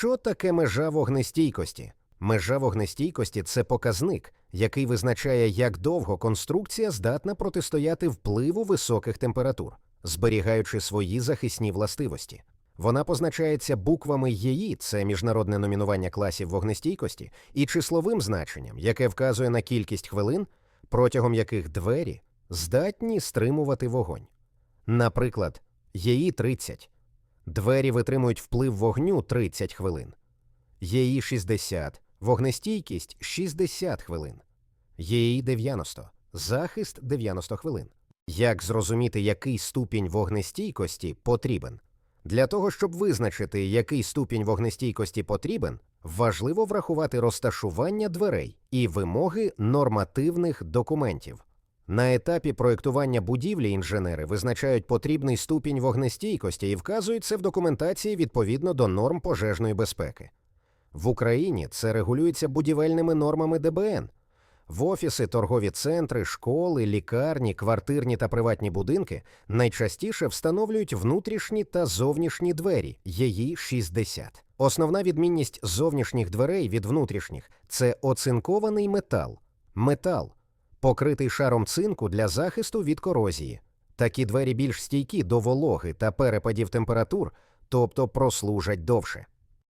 Що таке межа вогнестійкості? Межа вогнестійкості це показник, який визначає, як довго конструкція здатна протистояти впливу високих температур, зберігаючи свої захисні властивості. Вона позначається буквами ЄІ, це міжнародне номінування класів вогнестійкості, і числовим значенням, яке вказує на кількість хвилин, протягом яких двері здатні стримувати вогонь. Наприклад, ЄІ 30. Двері витримують вплив вогню 30 хвилин. ЄІ 60. Вогнестійкість 60 хвилин. ЄІ 90. Захист 90 хвилин. Як зрозуміти, який ступінь вогнестійкості потрібен? Для того, щоб визначити, який ступінь вогнестійкості потрібен, важливо врахувати розташування дверей і вимоги нормативних документів. На етапі проєктування будівлі інженери визначають потрібний ступінь вогнестійкості і вказують це в документації відповідно до норм пожежної безпеки. В Україні це регулюється будівельними нормами ДБН. В офіси, торгові центри, школи, лікарні, квартирні та приватні будинки найчастіше встановлюють внутрішні та зовнішні двері ЄІ 60. Основна відмінність зовнішніх дверей від внутрішніх це оцинкований метал. Метал покритий шаром цинку для захисту від корозії. Такі двері більш стійкі до вологи та перепадів температур, тобто прослужать довше.